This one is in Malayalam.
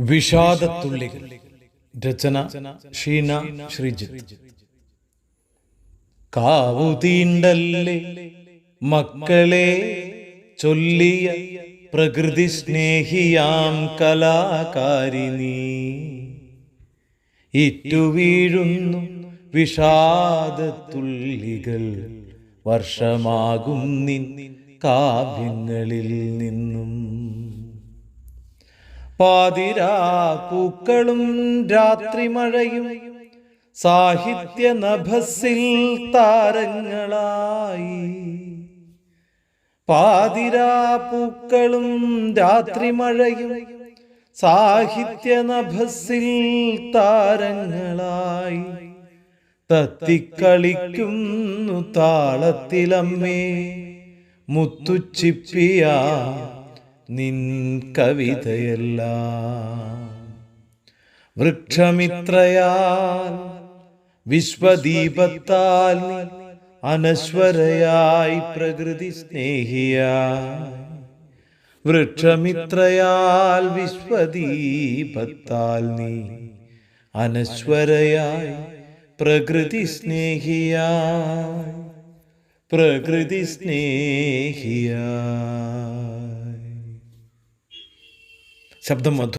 വിഷാദത്തുള്ളികൾ. രചന ഷീന ശ്രീജിത്ത്. കാവു കാവുതീണ്ടല്ലേ മക്കളെ ചൊല്ലിയ പ്രകൃതി സ്നേഹിയാം കലാകാരിണി ഇറ്റുവീഴുന്നു വിഷാദത്തുള്ളികൾ വർഷമാകും നിൻ കാവ്യങ്ങളിൽ നിന്നും. പാതിരാപ്പൂക്കളും രാത്രിമഴയും സാഹിത്യ നഭസിൽ താരങ്ങളായി. പാതിരാ പൂക്കളും രാത്രി മഴയും സാഹിത്യ നഭസിൽ താരങ്ങളായി. തത്തിക്കളിക്കുന്നു താളത്തിലമ്മേ മുത്തുച്ചിപ്പിയ നിൻ കവിതയല്ല. വൃക്ഷമിത്രയാൽ വിശ്വദീപത്താൽ അനശ്വരയായി പ്രകൃതി സ്നേഹിയായി. വൃക്ഷമിത്രയാൽ വിശ്വദീപത്താൽ നീ അനശ്വരയായി പ്രകൃതി സ്നേഹിയായി. പ്രകൃതി സ്നേഹിയായി. శబ్దం